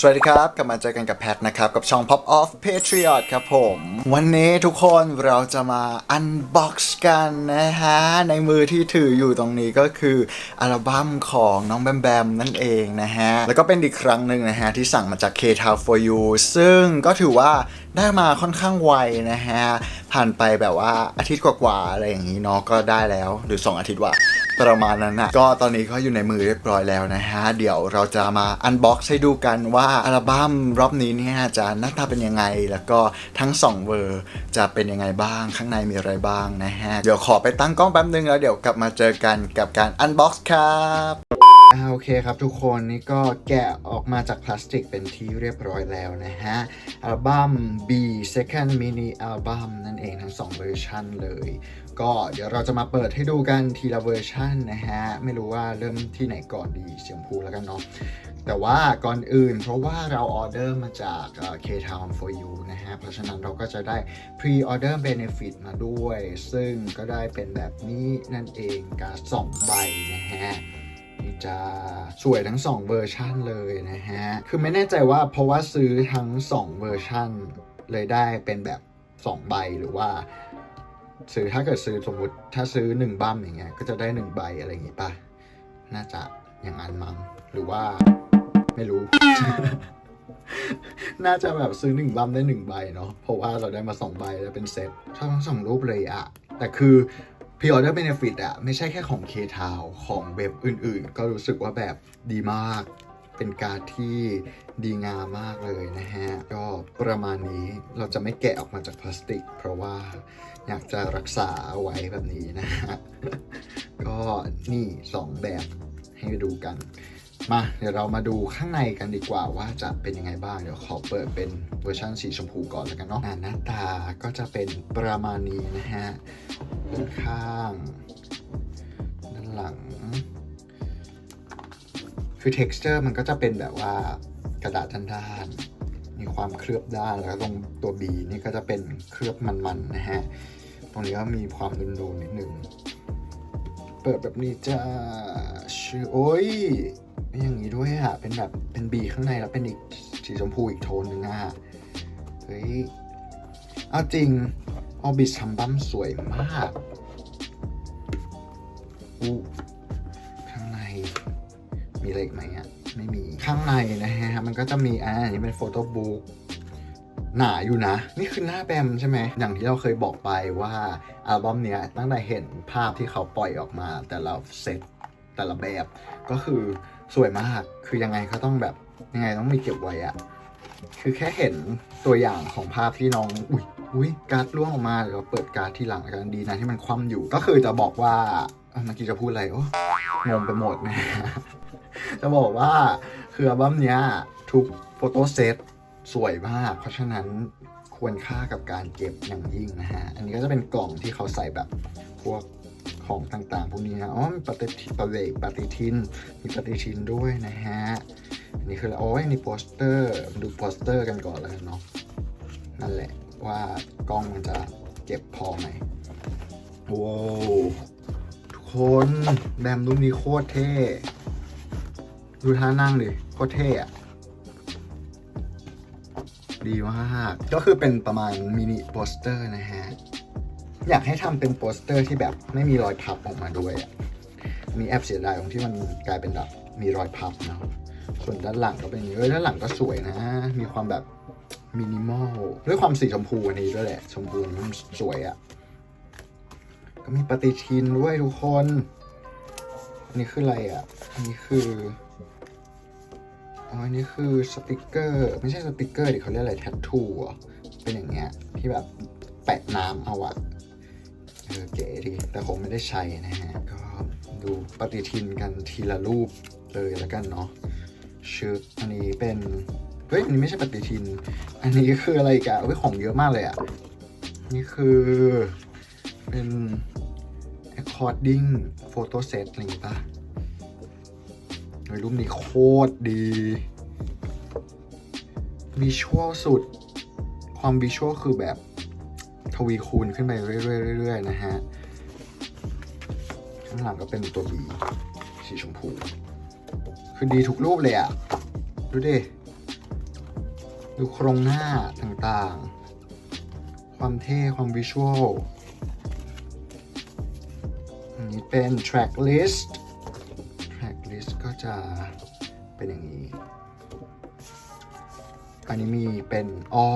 สวัสดีครับ กลับมาเจอกันกับแพทนะครับ กับช่อง Pop Off Patriot ครับผม วันนี้ทุกคนเราจะมา unbox กันนะฮะ ในมือที่ถืออยู่ตรงนี้ก็คือ อัลบั้มของน้องแบมแบมนั่นเองนะฮะ แล้วก็เป็นอีกครั้งหนึ่งนะฮะ ที่สั่งมาจาก K t o w for You ซึ่งก็ถือว่าได้มาค่อนข้างไวนะฮะ ผ่านไปแบบว่าอาทิตย์กว่าๆอะไรอย่างนี้เนาะก็ได้แล้ว หรือ 2 อาทิตย์ว่า ประมาณนั้นนะก็ตอนนี้ก็อยู่ในมือเรียบร้อยแล้วนะฮะ เดี๋ยวเราจะมาอันบ็อกซ์ให้ดูกันว่าอัลบั้มรอบนี้เนี่ยจะหน้าตาเป็นยังไง แล้วก็ทั้ง 2 เวอร์จะเป็นยังไงบ้างข้างในมีอะไรบ้างนะฮะ เดี๋ยวขอไปตั้งกล้องแป๊บนึงแล้วเดี๋ยวกลับมาเจอกันกับการอันบ็อกซ์ครับ เคครับทุกคนนี่ก็แกะออกมาจากพลาสติกเป็นที่เรียบร้อยแล้วนะฮะ อัลบั้ม B Second Mini Album นั่นเองทั้ง2เวอร์ชันเลย ก็เดี๋ยวเราจะมาเปิดให้ดูกันทีละเวอร์ชันนะฮะ ไม่รู้ว่าเริ่มที่ไหนก่อนดีเสียงพูแล้วกันเนาะแต่ว่าก่อนอื่นเพราะว่าเราออเดอร์มาจากเอ่อ K-Town for You นะฮะ เพราะฉะนั้นเราก็จะได้ Pre-Order Benefit มาด้วย ซึ่งก็ได้เป็นแบบนี้นั่นเองการด2ใบนะฮะ จะสวยทั้ง 2 เวอร์ชันเลยนะฮะ คือไม่แน่ใจว่าเพราะว่าซื้อทั้ง 2 เวอร์ชันเลยได้เป็นแบบ 2 ใบหรือว่า ซื้อถ้าเกิดซื้อสมมติถ้าซื้อ 1บัมอย่างเงี้ยก็จะได้ 1 ใบอะไรอย่างงี้ป่ะ น่าจะอย่างนั้นมั้งหรือว่าไม่รู้ น่าจะแบบซื้อหนึ่งบัมได้หนึ่งใบเนาะเพราะว่าเราได้มาสองใบแล้วเป็นเซ็ตชอบทั้งสองรูปเลยอะแต่คือ พีออเดอร์เบนฟิตอะไม่ใช่แค่ของเคทาวของเว็บอื่นๆ ก็รู้สึกว่าแบบดีมาก เป็นการที่ดีงามมากเลยนะฮะ ก็ประมาณนี้เราจะไม่แกะออกมาจากพลาสติก เพราะว่าอยากจะรักษาเอาไว้แบบนี้นะฮะ ก็นี่สองแบบให้ดูกัน มาเดี๋ยวเรามาดูข้างในกันดีกว่าว่าจะเป็นยังไงบ้าง เดี๋ยวขอเปิดเป็นเวอร์ชันสีชมพูก่อนแล้วกันเนาะหน้าตาก็จะเป็นประมาณนี้นะฮะด้านข้างด้านหลัง คือ texture มันก็จะเป็นแบบว่ากระดาษด้านๆมีความเคลือบด้านแล้วตรงตัว B นี่ก็จะเป็นเคลือบมันๆนะฮะตรงนี้ก็มีความนูนๆนิดนึง เปิดแบบนี้จะชื่อโอ้ยอย่างนี้ด้วยอะเป็นแบบเป็นบีข้างในแล้วเป็นอีกสีชมพูอีกโทนหนึ่งอะเฮ้ยเอาจริงออบิสทำบั้มสวยมากอู้ข้างใน มีอะไรอีกไหมอะไม่มีข้างในนะฮะ มันก็จะมีอ่าอันนี้เป็นโฟโต้บุ๊ก หนาอยู่นะ นี่คือหน้าแบมใช่ไหม อย่างที่เราเคยบอกไปว่าอัลบั้มเนี้ยตั้งแต่เห็นภาพที่เขาปล่อยออกมา แต่ละเซตแต่ละแบบก็คือสวยมากคือยังไงก็ต้องแบบยังไงต้องมีเก็บไว้อะคือแค่เห็นตัวอย่างของภาพที่น้องอุ้ยอุ้ยการ์ดร่วงออกมาเดี๋ยวเราเปิดการ์ดที่หลังกันดีนะที่มันคว่ำอยู่ ก็คือจะบอกว่าเอ้าเมื่อกี้จะพูดอะไรโอ้งงไปหมดนะจะบอกว่าคืออัลบั้มเนี้ยทุกโฟโต้เซต สวยมาก เพราะฉะนั้นควรค่ากับการเก็บอย่างยิ่งนะฮะ อันนี้ก็จะเป็นกล่องที่เขาใส่แบบพวกของต่างๆ พวกนี้นะอ๋อมีปฏิทินปฏิปฏิทิน มีปฏิทินด้วยนะฮะ อันนี้คืออะไรโอ้ยนี่โปสเตอร์ ดูโปสเตอร์กันก่อนแล้วกันเนาะ นั่นแหละว่ากล้องมันจะเก็บพอไหมว้าวทุกคนแบมรุ่นนี้โคตรเท่ ดูท่านั่งดิโคตรเท่อะ ดีมากก็คือเป็นประมาณมินิโปสเตอร์นะฮะ อยากให้ทำเป็นโปสเตอร์ที่แบบไม่มีรอยพับออกมาด้วยอะมีแอบเสียดายตรงที่มันกลายเป็นแบบมีรอยพับเนาะส่วนด้านหลังก็เป็นอย่างนี้เอ้ยด้านหลังก็สวยนะ มีความแบบมินิมอลด้วยความสีชมพูอันนี้ด้วยแหละ ชมพูมันสวยอะก็มีปฏิทินด้วยทุกคน อันนี้คืออะไรอะอันนี้คือ อันนี้คือสติกเกอร์ ไม่ใช่สติกเกอร์ดิเขาเรียกอะไรแทททูอะเป็นอย่างเงี้ยที่แบบแปะน้ำเอาอะเออเก๋ดีแต่คงไม่ได้ใช้นะฮะ ก็ดูปฏิทินกันทีละรูปเลยแล้วกันเนาะชื่ออันนี้เป็น เฮ้ย อันนี้ไม่ใช่ปฏิทิน อันนี้คืออะไรกันเฮ้ยของเยอะมากเลยอะนี่คือเป็น according photo set อะไรอย่างงี้ปะ รูปนี้โคตรดีวิชวลสุด ความวิชวลคือแบบทวีคูณขึ้นไปเรื่อยๆๆนะฮะ ข้างหลังก็เป็นตัวบีสีชมพู คือดีทุกรูปเลยอะดูดิ ดูโครงหน้าต่างๆ ความเท่ ความวิชวลอันนี้เป็น track list จะเป็นอย่างนี้ อันนี้มีเป็น อ๋อ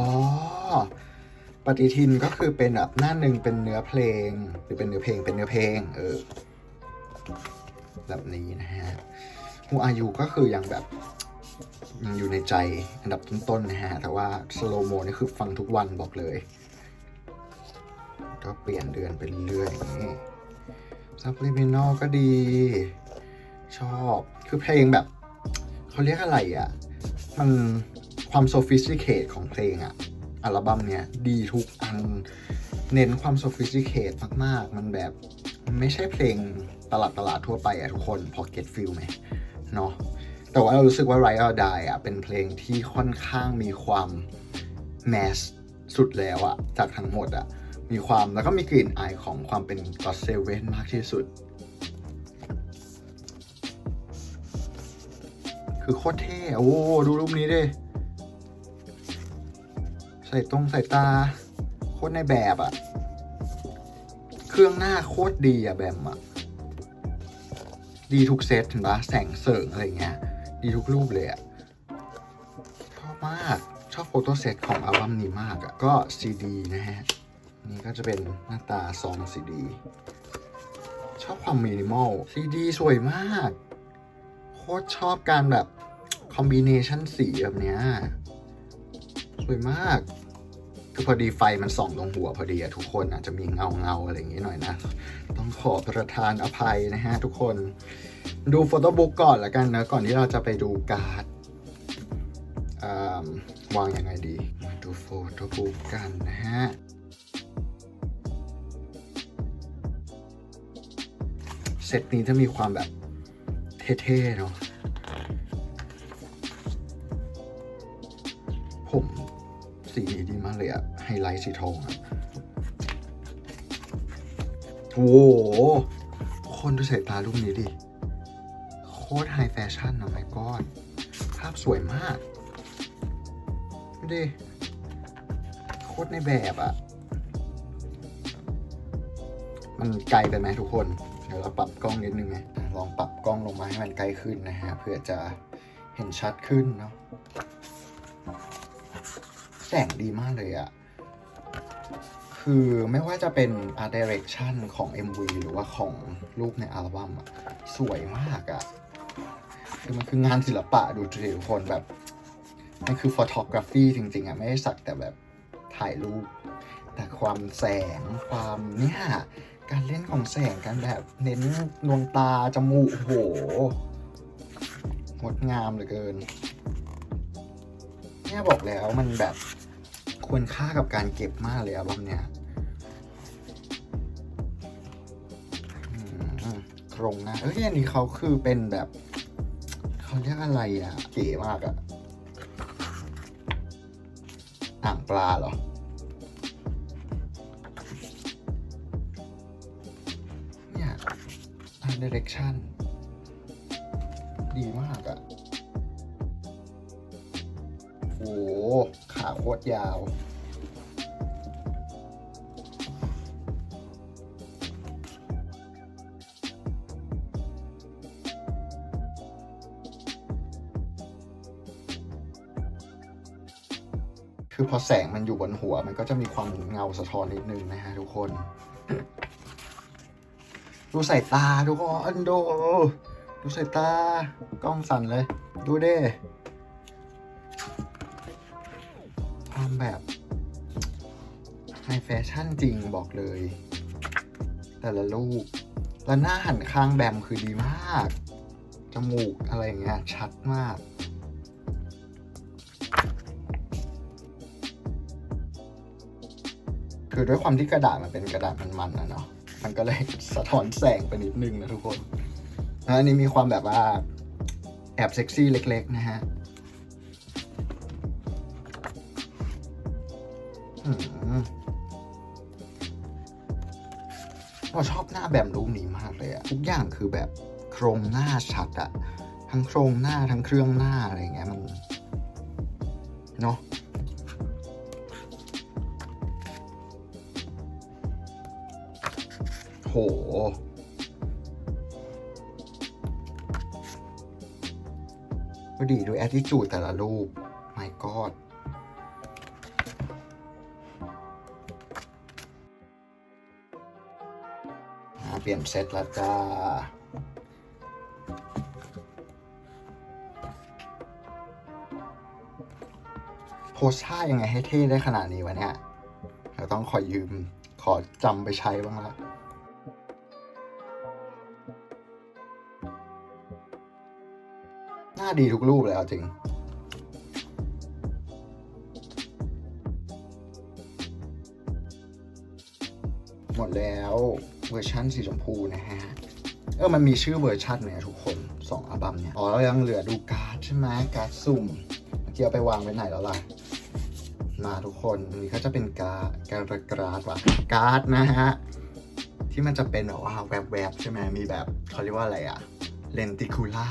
ปฏิทินก็คือเป็นแบบหน้าหนึ่งเป็นเนื้อเพลง หรือเป็นเนื้อเพลง เป็นเนื้อเพลง เออ แบบนี้นะฮะฮูอายุก็คือยังแบบยังอยู่ในใจอันดับต้นๆนะฮะ แต่ว่าสโลโมนี่คือฟังทุกวันบอกเลย ก็เปลี่ยนเดือนไปเรื่อยๆอย่างนี้ซับลิมินอลก็ดี ชอบ คือเพลงแบบเขาเรียกอะไรอะ่ะ มันความโซฟิสติเคทของเพลงอะ่ะ อัลบั้มเนี้ยดีทุกอัน เน้นความโซฟิสติเคทมาก ๆ มันแบบไม่ใช่เพลงตลาดตลาดทั่วไปอะทุกคน พอเก็ตฟิลไหมเนาะแต่ว่าเรารู้สึกว่า Ride or Die อะเป็นเพลงที่ค่อนข้างมีความแมสสุดแล้วอะจากทั้งหมดอะมีความแล้วก็มีกลิ่นอายของความเป็น God Seven มากที่สุด คือโคตรเท่ โอ้ ดูรูปนี้ดิใส่ตรงใส่ตา โคตรในแบบอะ เครื่องหน้าโคตรดีอะแบมอะ ดีทุกเซตเห็นปะแสงเสริงอะไรเงี้ย ดีทุกรูปเลยอะชอบมาก ชอบโฟโต้เซตของอัลบั้มนี้มากอะก็ซีดีนะฮะ นี่ก็จะเป็นหน้าตาซองซีดี ชอบความมินิมอล ซีดีสวยมาก คตรชอบการแบบคอมบิเนชันสีแบบเนี้ยสวยมาก คือพอดีไฟมันส่องตรงหัวพอดีอะทุกคนอาจจะมีเงาเงาอะไรอย่างงี้หน่อยนะ ต้องขอประทานอภัยนะฮะทุกคน ดูโฟโต้บุ๊กก่อนละกันนะก่อนที่เราจะไปดูการ์ดวางยังไงดี มาดูโฟโต้บุ๊กกันนะฮะเซตนี้จะมีความแบบ เท่ๆเนาะผมสีดีมากเลยอะไฮไลท์สีทองอะโอ้โหคนดูสายตารูปนี้ดิ โคตรไฮแฟชั่นนะไมก้อนภาพสวยมากดูดิ โคตรในแบบอะมันไกลไปไหมทุกคน ดี๋ยวเราปรับกล้องนิดนึงไหมลองปรับกล้องลงมาให้มันใกล้ขึ้นนะฮะเพื่อจะเห็นชัดขึ้นเนาะแสงดีมากเลยอะคือไม่ว่าจะเป็น art direction ของ MV หรือว่าของรูปในอัลบั้มอะสวยมากอะคือมันคืองานศิลปะดูสิทุกคนแบบมันคือ photography จริงๆอะไม่ได้สักแต่แบบถ่ายรูป แต่ความแสงความเนี่ย การเล่นของแสงกันแบบเน้นดวงตา จมูกโหงดงามเหลือเกินเนี่ยบอกแล้วมันแบบควรค่ากับการเก็บมากเลยอัลบั้มเนี้ยอืมโครงนะเอ้ยอันนี้เขาคือเป็นแบบเขาเรียกอะไรอะ เก๋มากอะอ่างปลาเหรอ direction ดีมากอะ โอ้ขาโคตรยาว คือพอแสงมันอยู่บนหัวมันก็จะมีความเงาสะท้อนนิดนึงนะฮะทุกคน ดูสายตาทุกคนดูดูสายตากล้องสั่นเลย ดูเด้ความแบบไฮแฟชั่นจริงบอกเลย แต่ละลูก แล้วหน้าหันข้างแบมคือดีมาก จมูกอะไรเงี้ยชัดมากคือด้วยความที่กระดาษมันเป็นกระดาษมันๆนะเนาะ มันก็เลยสะท้อนแสงไปนิดนึงนะทุกคนอันนี้มีความแบบว่าแอบเซ็กซี่เล็ก ๆ นะฮะเราชอบหน้าแบบรูปนี้มากเลยอะทุกอย่างคือแบบโครงหน้าชัดอะทั้งโครงหน้าทั้งเครื่องหน้าอะไรเงี้ยมันเนาะ โหก็ดีด้วย attitude แต่ละรูป my god อ่าเปลี่ยนเซตแล้วจ้าโพสท่ายังไงให้เท่ได้ขนาดนี้วะเนี่ยเราต้องขอยืม ขอจำไปใช้บ้างละ ดีทุกรูปเลยเอาจริง หมดแล้วเวอร์ชันสีชมพูนะฮะ เออ มันมีชื่อเวอร์ชันเนี่ยทุกคนสองอัลบั้มเนี่ย อ๋อเรายังเหลือดูการ์ดใช่ไหมการ์ดสุ่มเมื่อกี้เอาไปวางไว้ไหนแล้วล่ะ มาทุกคนอันนี้ก็จะเป็นการ์ดการ์ดกราดว่ะการ์ดนะฮะที่มันจะเป็นแบบว่าแวบๆใช่ไหมมีแบบเขาเรียกว่าอะไรอะเลนติคูล่า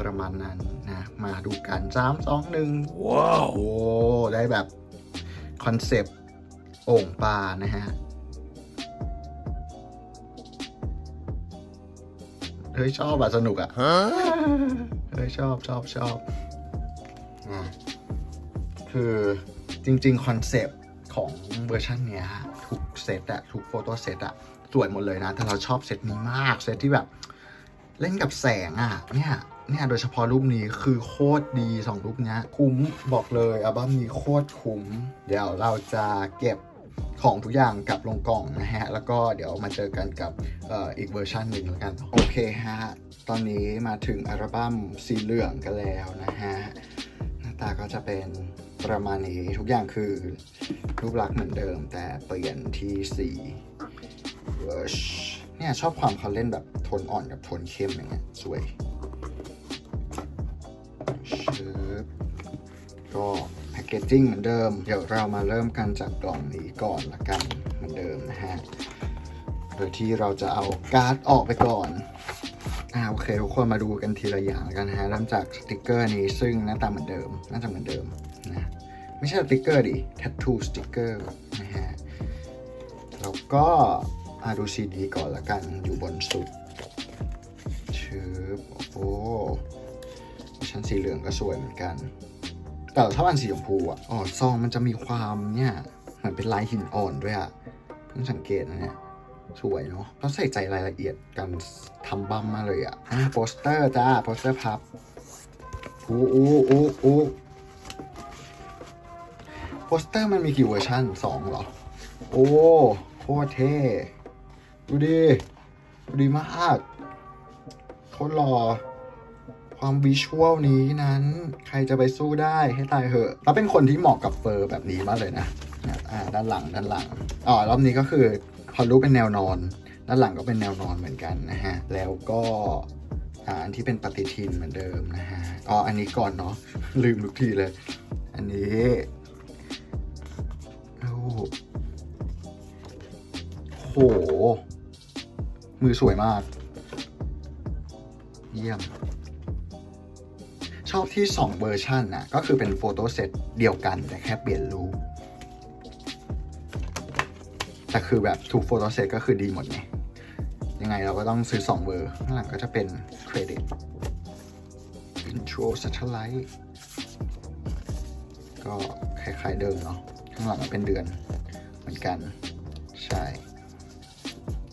ประมาณนั้นนะ มาดูกันสามสองหนึ่งว้าวโอ้ได้แบบ คอนเซปต์โอ่งปลานะฮะ เฮ้ย ชอบอะสนุกอะเฮ้ย ชอบชอบชอบอะคือจริง ๆ คอนเซปต์ของเวอร์ชันเนี้ยทุกเซตอะทุกโฟโต้เซตอะสวยหมดเลยนะแต่เราชอบเซตนี้มาก เซตที่แบบ เล่นกับแสงอะเนี่ย เนี่ยโดยเฉพาะรูปนี้คือโคตรดีสองรูปเนี้ยคุ้มบอกเลยอัลบั้มนี้โคตรคุ้ม เดี๋ยวเราจะเก็บของทุกอย่างกลับลงกล่องนะฮะ แล้วก็เดี๋ยวมาเจอกันกับอออีกเวอร์ชันหนึ่งแล้วกัน โอเคฮะ ตอนนี้มาถึงอัลบั้มสีเหลืองกันแล้วนะฮะ หน้าตาก็จะเป็นประมาณนี้ทุกอย่างคือรูปลักษณ์เหมือนเดิม แต่เปลี่ยนที่สีเวอร์ชเนี่ยชอบความเขาเล่นแบบโทนอ่อนกับโทนเข้มอย่างเงี้ยสวย ก็แพคเกจจิ้งเหมือนเดิม เดี๋ยวเรามาเริ่มกันจากกล่องนี้ก่อนละกันเหมือนเดิมนะฮะ โดยที่เราจะเอาการ์ดออกไปก่อนอ่าโอเคทุกคนมาดูกันทีละอย่างกันฮะเริ่มจากสติกเกอร์นี้ซึ่งหน้าตาเหมือนเดิมน่าจะเหมือนเดิมนะไม่ใช่สติกเกอร์ดิแท t ทูสติกเกอร์นะฮะแล้วก็อาดูซีดีก่อนละกันอยู่บนสุดชืบโอ้ชั้นสีเหลืองก็สวยเหมือนกัน แต่ถ้าอันสีชมพูอะอ๋อซองมันจะมีความเนี่ยเหมือนเป็นลายหินอ่อนด้วยอะเพิ่งสังเกตนะเนี่ยสวยเนาะต้องใส่ใจรายละเอียดการทำบัมมาเลยอะอะโปสเตอร์จ้าโปสเตอร์พับอู้อู้อู้อู้โปสเตอร์มันมีกี่เวอร์ชันสองเหรอ โอ้โคตรเท่ดูดิดูดีมากโคตรหล่อ ความวิชวลนี้นั้น ใครจะไปสู้ได้ให้ตายเหอะ แล้วเป็นคนที่เหมาะกับเฟอร์แบบนี้มากเลยนะอ่าด้านหลังด้านหลังอ๋อรอบนี้ก็คือพอรู้เป็นแนวนอน ด้านหลังก็เป็นแนวนอนเหมือนกันนะฮะแล้วก็อันที่เป็นปฏิทินเหมือนเดิมนะฮะอ๋ออันนี้ก่อนเนาะลืมทุกทีเลย อันนี้โอ้โห มือสวยมาก เยี่ยม ชอบที่ 2 เวอร์ชันนะก็คือเป็นโฟโต้เซตเดียวกันแต่แค่เปลี่ยนรูปแต่คือแบบทุกโฟโต้เซตก็คือดีหมดไงยังไงเราก็ต้องซื้อ 2 เวอร์ ข้างหลังก็จะเป็นเครดิต intro satellite ก็คล้ายๆเดิมเนาะข้างหลังเป็นเดือนเหมือนกัน ใช่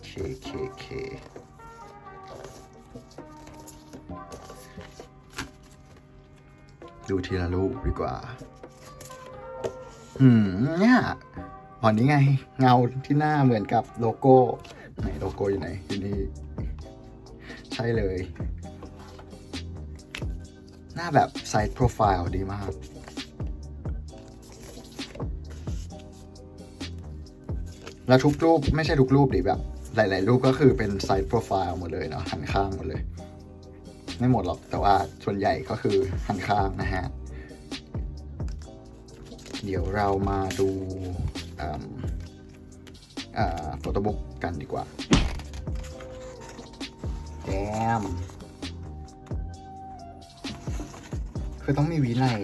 เดูทีละรูปดีกว่า อืมเนี่ยอ๋อนี้ไง เงาที่หน้าเหมือนกับโลโก้ ไหนโลโก้อยู่ไหนอยู่นี่ ใช่เลย หน้าแบบไซส์โปรไฟล์ดีมากแล้วทุกรูปไม่ใช่ทุกรูปดิแบบ หลาย ๆ รูปก็คือเป็นไซส์โปรไฟล์หมดเลยเนาะหันข้างหมดเลย ไม่หมดหรอกแต่ว่าส่วนใหญ่ก็คือหันข้างนะฮะ เดี๋ยวเรามาดูโฟโต้บุ๊กกันดีกว่าแจมคือต้องมีวินัย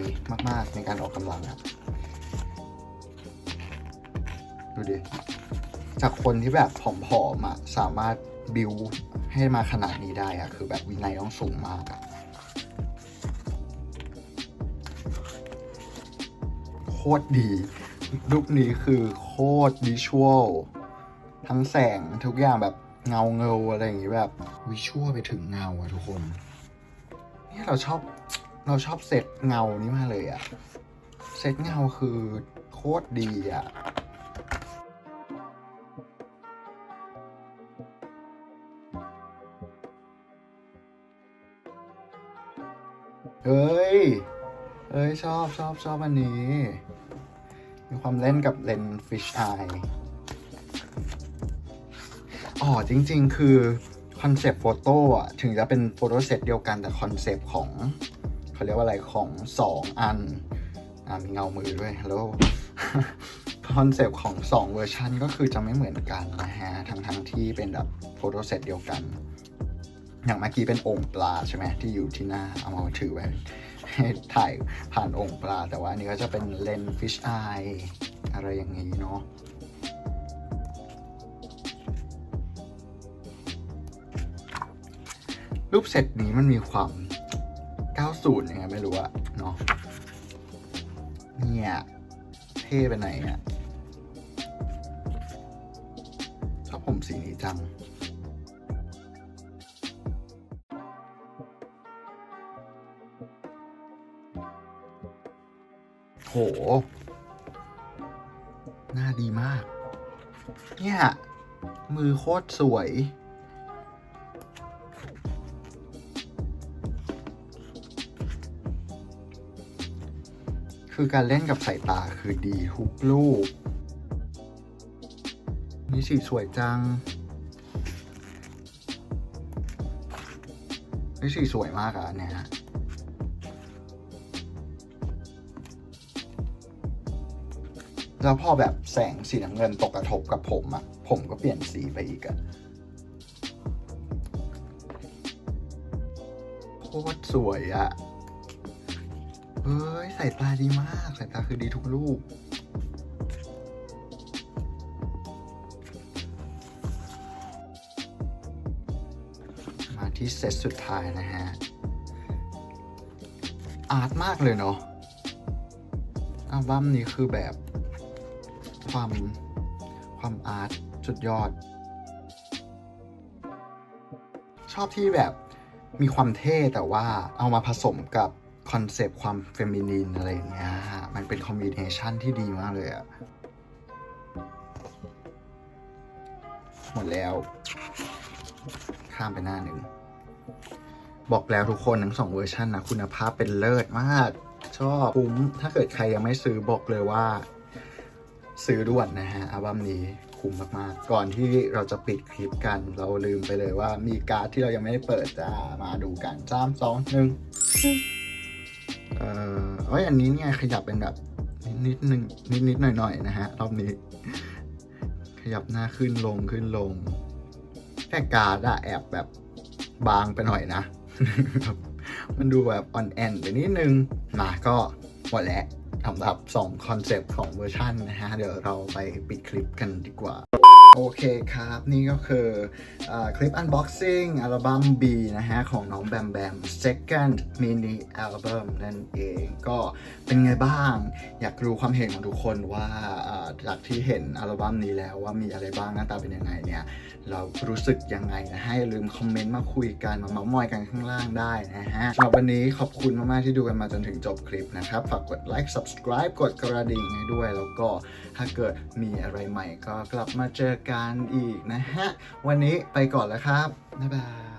มาก ๆ ในการออกกำลังอะดูดิ จากคนที่แบบผอม ๆอะสามารถบิว ให้มาขนาดนี้ได้อะคือแบบวินัยต้องสูงมากอะโคตรดี รูปนี้คือโคตรวิชวลทั้งแสงทุกอย่างแบบเงาเงาอะไรอย่างงี้แบบวิชวลไปถึงเงาอะทุกคน นี่เราชอบเราชอบเซตเงานี้มากเลยอะเซตเงาคือโคตรดีอะ ยชอบชอบชอบอันนี้ มีความเล่นกับเลนฟิชไออ๋อจริง ๆ คือคอนเซปต์โฟโต้อะถึงจะเป็นโฟโต้เซตเดียวกันแต่คอนเซปต์ของเขาเรียกว่าอะไรของสองอันอ่ามีเงามือด้วยฮัลโหลคอนเซปต์ของสองเวอร์ชันก็คือจะไม่เหมือนกันนะฮะทั้งทั้งๆที่เป็นแบบโฟโต้เซตเดียวกัน อย่างเมื่อกี้เป็นองค์ปลาใช่ไหมที่อยู่ที่หน้าเอามาถือไว้ ถ่ายผ่านองค์ปลา แต่ว่าอันนี้ก็จะเป็นเลนฟิชไออะไรอย่างนี้เนาะรูปเซตนี้มันมีความ 90ยังไงไม่รู้อะเนาะเนี่ยเท่ไปไหนอะชอบผมสีนี้จัง โห หน้าดีมาก เนี่ย มือโคตรสวย คือการเล่นกับสายตาคือดีทุกลูก นี่สีสวยจัง นี่สีสวยมากอะเนี่ย แล้วพอแบบแสงสีน้ำเงินตกกระทบกับผมอะผมก็เปลี่ยนสีไปอีกอะโคตรสวยอะเฮ้ยสายตาดีมากสายตาคือดีทุกลูกมาที่เซตสุดท้ายนะฮะ อาร์ตมากเลยเนาะอัลบั้มนี้คือแบบ ความความอาร์ตสุดยอด ชอบที่แบบมีความเท่แต่ว่าเอามาผสมกับคอนเซปต์ความเฟมินีนอะไรอย่างเงี้ย มันเป็นคอมบิเนชันที่ดีมากเลยอะหมดแล้ว ข้ามไปหน้าหนึ่ง บอกแล้วทุกคนทั้งสองเวอร์ชันนะคุณภาพเป็นเลิศมาก ชอบคุ้มถ้าเกิดใครยังไม่ซื้อบอกเลยว่า ซื้อด่วนนะฮะอัลบั้มนี้คุ้มมากๆ ก่อนที่เราจะปิดคลิปกัน เราลืมไปเลยว่ามีการ์ดที่เรายังไม่ได้เปิดจะมาดูกันสามสองหนึ่งเอ่อเอ้ยอันนี้เนี่ยขยับเป็นแบบนิดๆนึงนิดๆหน่อยๆนะฮะ รอบนี้ ขยับหน้าขึ้นลงขึ้นลงแต่การ์ดอะแอบแบบบางไปหน่อยนะ มันดูแบบอ่อนแอนไปนิดนึงมาก็หมดแล้ว สำหรับ 2 คอนเซปต์ของเวอร์ชันนะฮะ เดี๋ยวเราไปปิดคลิปกันดีกว่า โอเคครับ นี่ก็คืออคลิป unboxing อัลบั้ม B นะฮะ ของน้องแบมแบม second mini album นั่นเองก็เป็นไงบ้าง อยากรู้ความเห็นของทุกคนว่าจากที่เห็นอัลบั้มนี้แล้วว่ามีอะไรบ้างหน้าตาเป็นยังไงเนี่ย เรารู้สึกยังไงนะให้อย่าลืมคอมเมนต์มาคุยกันมาเมาท์มอยกันข้างล่างได้นะฮะสำหรับวันนี้ขอบคุณมาก ๆ ที่ดูกันมาจนถึงจบคลิปนะครับ ฝากกดไลค์ subscribe กดกระดิ่งให้ด้วย แล้วก็ถ้าเกิดมีอะไรใหม่ก็กลับมาเจอกันอีกนะฮะ วันนี้ไปก่อนแล้วครับ บ๊ายบาย